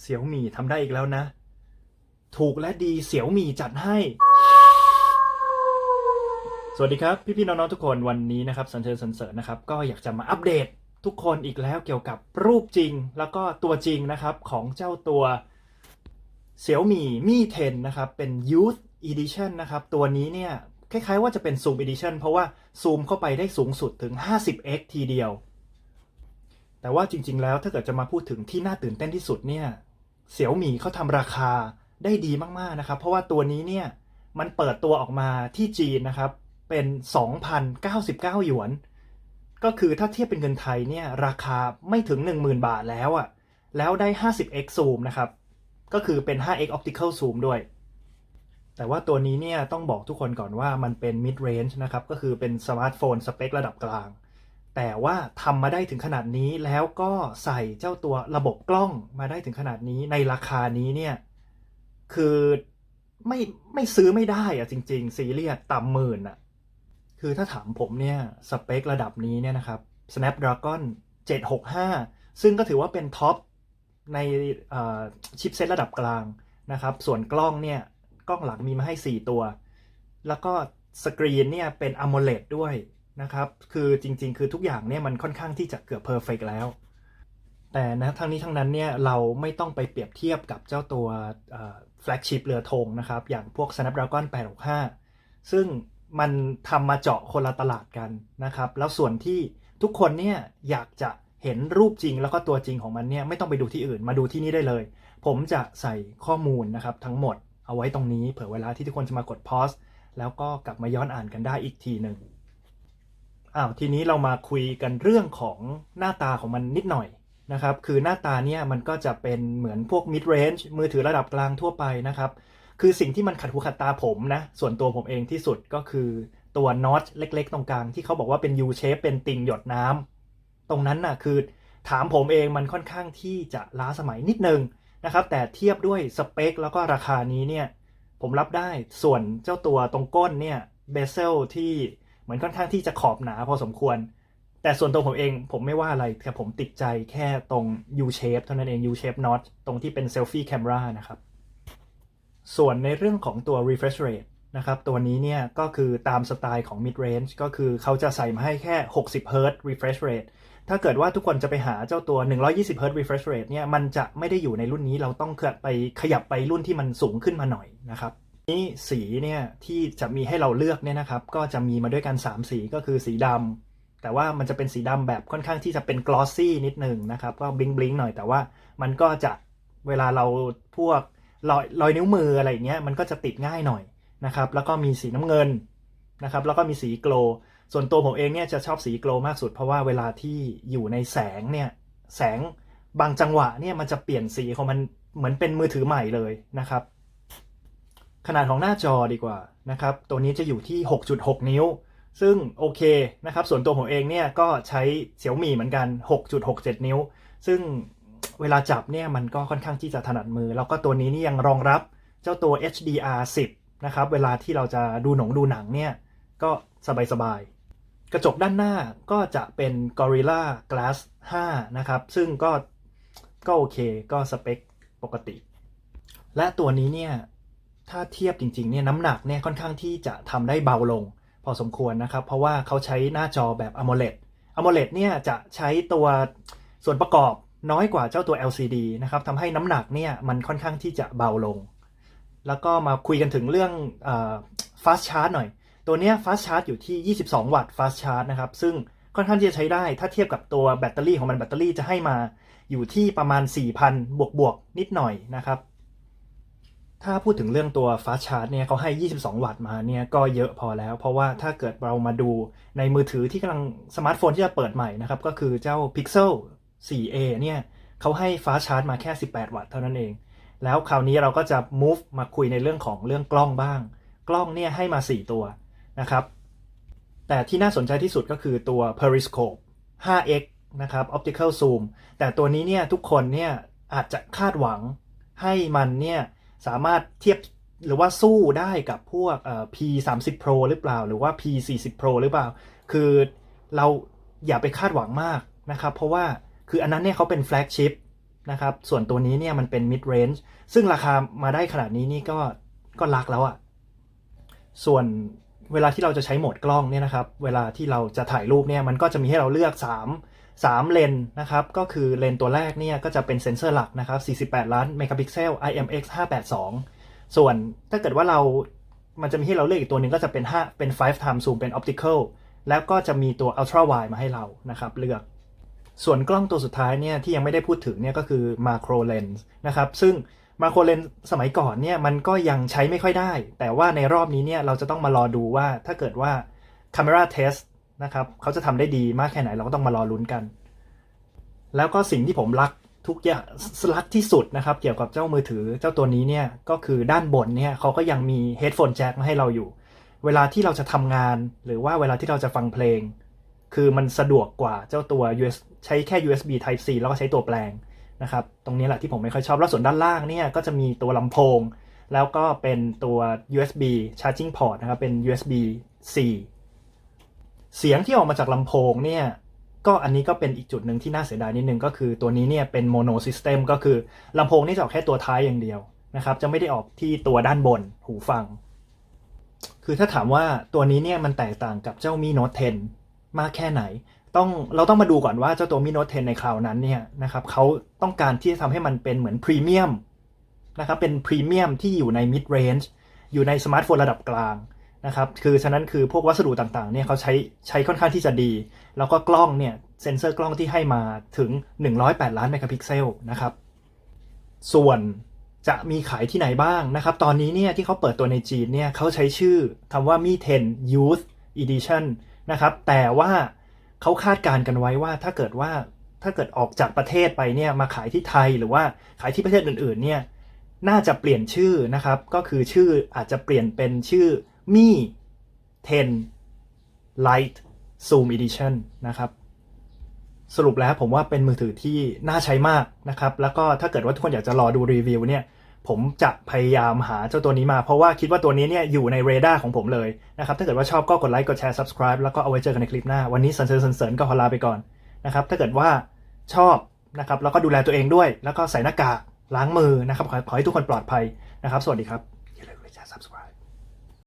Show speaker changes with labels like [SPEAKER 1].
[SPEAKER 1] เสี่ยวหมี่ทำได้อีกแล้วนะ ถูกและดีเสี่ยวหมี่จัดให้ สวัสดีครับ พี่ๆน้องๆทุกคนวันนี้นะครับสันเชิญสันเสริญนะครับ ก็อยากจะมาอัปเดตทุกคนอีกแล้วเกี่ยวกับรูปจริง แล้วก็ตัวจริงนะครับของเจ้าตัวเสี่ยวหมี่มี่10นะครับ เป็น Youth Edition นะครับ ตัวนี้เนี่ย คล้ายๆว่าจะเป็น Zoom Edition เพราะว่าซูมเข้าไปได้สูงสุดถึง 50x ทีเดียวแต่ว่าจริงๆ แล้วถ้าเกิดจะมาพูดถึงที่น่าตื่นเต้นที่สุดเนี่ย เสี่ยวหมี่เขาทำราคาได้ดีมากๆนะครับ เพราะว่าตัวนี้เนี่ยมันเปิดตัวออกมาที่จีนนะครับเป็น 2,099 หยวน ก็คือถ้าเทียบเป็นเงินไทยเนี่ยราคาไม่ถึง 10,000 บาทแล้วอะ่ะแล้วได้ 50x zoom นะครับ ก็คือเป็น 5x optical zoom ด้วย แต่ว่าตัวนี้เนี่ยต้องบอกทุกคนก่อนว่ามันเป็น mid range นะครับ ก็คือเป็นสมาร์ทโฟนสเปคระดับกลาง แต่ว่าทำมาได้ถึงขนาดนี้แล้วก็ใส่เจ้าตัวระบบกล้องมาได้ถึงขนาดนี้ในราคานี้เนี่ยคือไม่ไม่ซื้อไม่ได้อะจริง ๆ ซีเรียสต่ำหมื่นอะคือถ้าถามผมเนี่ยสเปคระดับนี้เนี่ยนะครับ Snapdragon 765 ซึ่งก็ถือว่าเป็นท็อปในชิปเซตระดับกลางนะครับ ส่วนกล้องเนี่ยกล้องหลังมีมาให้ 4 ตัว แล้วก็สกรีนเนี่ยเป็น AMOLED ด้วย นะครับ คือจริง ๆ คือทุกอย่างเนี่ยมันค่อนข้างที่จะเกือบเพอร์เฟกแล้ว แต่นะทั้งนี้ทั้งนั้นเนี่ยเราไม่ต้องไปเปรียบเทียบกับเจ้าตัวแฟลกชิพเรือธงนะครับ อย่างพวก Snapdragon 865 ซึ่งมันทำมาเจาะคนละตลาดกันนะครับ แล้วส่วนที่ทุกคนเนี่ยอยากจะเห็นรูปจริงแล้วก็ตัวจริงของมันเนี่ยไม่ต้องไปดูที่อื่นมาดูที่นี่ได้เลย ผมจะใส่ข้อมูลนะครับทั้งหมดเอาไว้ตรงนี้เผื่อเวลาที่ทุกคนจะมากดพอสแล้วก็กลับมาย้อนอ่านกันได้อีกทีหนึ่ง อ้าวทีนี้เรามาคุยกันเรื่องของหน้าตาของมันนิดหน่อยนะครับ คือหน้าตาเนี่ยมันก็จะเป็นเหมือนพวก mid range มือถือระดับกลางทั่วไปนะครับ คือสิ่งที่มันขัดหูขัดตาผมนะส่วนตัวผมเองที่สุดก็คือตัวนอตเล็ก ๆ ตรงกลางที่เขาบอกว่าเป็น U shape เป็นติ่งหยดน้ำตรงนั้นน่ะคือถามผมเองมันค่อนข้างที่จะล้าสมัยนิดนึงนะครับ แต่เทียบด้วยสเปคแล้วก็ราคานี้เนี่ยผมรับได้ส่วนเจ้าตัวตรงก้นเนี่ยเบเซลที่ มือนค่อนข้างที่จะขอบหนาพอสมควร แต่ส่วนตัวผมเองผมไม่ว่าอะไรแต่ผมติดใจแค่ตรง U shape เท่านั้นเอง U shape not ตรงที่เป็นเซลฟี่แคมรานะครับ ส่วนในเรื่องของตัว refresh rate นะครับ ตัวนี้เนี่ยก็คือตามสไตล์ของ mid range ก็คือเขาจะใส่มาให้แค่ 60 Hz refresh rate ถ้าเกิดว่าทุกคนจะไปหาเจ้าตัว 120 Hz refresh rate เนี่ย มันจะไม่ได้อยู่ในรุ่นนี้ เราต้องไปขยับไปรุ่นที่มันสูงขึ้นมาหน่อยนะครับ นี่สีเนี่ยที่จะมีให้เราเลือกเนี่ยนะครับ ก็จะมีมาด้วยกัน 3 สีก็คือสีดำแต่ว่ามันจะเป็นสีดำแบบค่อนข้างที่จะเป็น glossy นิดหนึ่งนะครับ ก็บลิงบลิงหน่อยแต่ว่ามันก็จะเวลาเราพวกรอยรอยนิ้วมืออะไรเงี้ยมันก็จะติดง่ายหน่อยนะครับ แล้วก็มีสีน้ำเงินนะครับ แล้วก็มีสีโกลส่วนตัวผมเองเนี่ยจะชอบสีโกลมากสุด เพราะว่าเวลาที่อยู่ในแสงเนี่ยแสงบางจังหวะเนี่ยมันจะเปลี่ยนสีของมันเหมือนเป็นมือถือใหม่เลยนะครับ ขนาดของหน้าจอดีกว่านะครับ ตัวนี้จะอยู่ที่ 6.6 นิ้ว ซึ่งโอเคนะครับ ส่วนตัวผมเองเนี่ยก็ใช้เสี่ยวมี่เหมือนกัน 6.67 นิ้ว ซึ่งเวลาจับเนี่ยมันก็ค่อนข้างที่จะถนัดมือ แล้วก็ตัวนี้นี่ยังรองรับเจ้าตัว HDR 10 นะครับ เวลาที่เราจะดูหนงดูหนังเนี่ยก็สบายๆ กระจกด้านหน้าก็จะเป็น Gorilla Glass 5 นะครับ ซึ่งก็ก็โอเคก็สเปคปกติ และตัวนี้เนี่ย ถ้าเทียบจริงๆเนี่ยน้ำหนักเนี่ยค่อนข้างที่จะทำได้เบาลง พอสมควรนะครับ เพราะว่าเขาใช้หน้าจอแบบ AMOLED AMOLED เนี่ยจะใช้ตัวส่วนประกอบน้อยกว่าเจ้าตัว LCD นะครับทำให้น้ำหนักเนี่ยมันค่อนข้างที่จะเบาลง แล้วก็มาคุยกันถึงเรื่องอ fast charge หน่อย ตัวเนี้ย fast charge อยู่ที่ 22 วัตต์ fast charge นะครับ ซึ่งค่อนข้างที่จะใช้ได้ ถ้าเทียบกับตัวแบตเตอรี่ของมันแบตเตอรี่จะให้มาอยู่ที่ประมาณ 4,000 บวกบวกนิดหน่อยนะครับ ถ้าพูดถึงเรื่องตัว fast charge เนี่ยเขาให้ 22 วัตต์มาเนี่ยก็เยอะพอแล้ว เพราะว่าถ้าเกิดเรามาดูในมือถือที่กำลังสมาร์ทโฟนที่จะเปิดใหม่นะครับ ก็คือเจ้า Pixel 4a เนี่ยเขาให้ fast charge มาแค่ 18 วัตต์เท่านั้นเอง แล้วคราวนี้เราก็จะ move มาคุยในเรื่องของเรื่องกล้องบ้าง กล้องเนี่ยให้มา 4 ตัวนะครับ แต่ที่น่าสนใจที่สุดก็คือตัว periscope 5x นะครับ optical zoom แต่ตัวนี้เนี่ยทุกคนเนี่ยอาจจะคาดหวังให้มันเนี่ย สามารถเทียบหรือว่าสู้ได้กับพวก P 3 0 Pro หรือเปล่า หรือว่า P 4 0 Pro หรือเปล่า คือเราอย่าไปคาดหวังมากนะครับ เพราะว่าคืออันนั้นเนี่ยเขาเป็นแฟลกชิพนะครับ ส่วนตัวนี้เนี่ยมันเป็น mid range ซึ่งราคามาได้ขนาดนี้นี่ก็ก็รักแล้วอะ่ะส่วนเวลาที่เราจะใช้โหมดกล้องเนี่ยนะครับ เวลาที่เราจะถ่ายรูปเนี่ยมันก็จะมีให้เราเลือก 3 3 เลนนะครับ ก็คือเลนตัวแรกเนี่ยก็จะเป็นเซนเซอร์หลักนะครับ 48 ล้านเมกะพิกเซล IMX 582 ส่วนถ้าเกิดว่าเรา มันจะมีให้เราเลือกอีกตัวหนึ่งก็จะเป็น 5 เป็น 5 time zoom เป็น optical แล้วก็จะมีตัว ultra wide มาให้เรานะครับเลือกส่วนกล้องตัวสุดท้ายเนี่ยที่ยังไม่ได้พูดถึงเนี่ยก็คือ macro lens นะครับซึ่ง macro lens สมัยก่อนเนี่ยมันก็ยังใช้ไม่ค่อยได้ แต่ว่าในรอบนี้เนี่ยเราจะต้องมารอดูว่าถ้าเกิดว่า camera test นะครับเขาจะทำได้ดีมากแค่ไหนเราก็ต้องมารอลุ้นกัน แล้วก็สิ่งที่ผมรักทุกอย่างรักที่สุดนะครับ เกี่ยวกับเจ้ามือถือเจ้าตัวนี้เนี่ยก็คือด้านบนเนี่ยเขาก็ยังมี headphone jack มาให้เราอยู่ เวลาที่เราจะทำงานหรือว่าเวลาที่เราจะฟังเพลง คือมันสะดวกกว่าเจ้าตัว US ใช้แค่ USB Type C แล้วก็ใช้ตัวแปลงนะครับ ตรงนี้แหละที่ผมไม่ค่อยชอบ แล้วส่วนด้านล่างเนี่ยก็จะมีตัวลำโพง แล้วก็เป็นตัว USB charging port นะครับ เป็น USB C เสียงที่ออกมาจากลำโพงเนี่ยก็อันนี้ก็เป็นอีกจุดหนึ่งที่น่าเสียดายนิดนึงก็คือตัวนี้เนี่ยเป็นโมโนซิสเต็มก็คือลำโพงนี่จะออกแค่ตัวท้ายอย่างเดียวนะครับ จะไม่ได้ออกที่ตัวด้านบนหูฟัง คือถ้าถามว่าตัวนี้เนี่ยมันแตกต่างกับเจ้า Mi Note 10 มากแค่ไหน ต้องเราต้องมาดูก่อนว่าเจ้าตัว Mi Note 10 ในคราวนั้นเนี่ยนะครับเขาต้องการที่จะทำให้มันเป็นเหมือนพรีเมียมนะครับเป็นพรีเมียมที่อยู่ใน mid range อยู่ในสมาร์ทโฟนระดับกลาง นะครับคือฉะนั้นคือพวกวัสดุต่างๆเนี่ยเขาใช้ใช้ค่อนข้างที่จะดี แล้วก็กล้องเนี่ยเซ็นเซอร์กล้องที่ให้มาถึง 108 ล้านเมกะพิกเซลนะครับส่วนจะมีขายที่ไหนบ้างนะครับ ตอนนี้เนี่ยที่เขาเปิดตัวในจีนเนี่ยเขาใช้ชื่อคำว่า Mi 10 Youth Edition นะครับแต่ว่าเขาคาดการณ์กันไว้ว่าถ้าเกิดว่าถ้าเกิดออกจากประเทศไปเนี่ยมาขายที่ไทยหรือว่าขายที่ประเทศอื่นๆเนี่ยน่าจะเปลี่ยนชื่อนะครับ ก็คือชื่ออาจจะเปลี่ยนเป็นชื่อ Mi 10 Lite Zoom Edition นะครับ สรุปแล้วผมว่าเป็นมือถือที่น่าใช้มากนะครับ แล้วก็ถ้าเกิดว่าทุกคนอยากจะรอดูรีวิวเนี่ย ผมจะพยายามหาเจ้าตัวนี้มา เพราะว่าคิดว่าตัวนี้เนี่ยอยู่ในเรดาร์ของผมเลยนะครับ ถ้าเกิดว่าชอบก็กดไลค์ กดแชร์ subscribe แล้วก็เอาไว้เจอกันในคลิปหน้า วันนี้สันเสริญสันเสริญก็ขอลาไปก่อนนะครับ ถ้าเกิดว่าชอบนะครับ แล้วก็ดูแลตัวเองด้วย แล้วก็ใส่หน้ากาก ล้างมือนะครับ ขอขอให้ทุกคนปลอดภัยนะครับ สวัสดีครับอย่าลืมกดแชร์ subscribe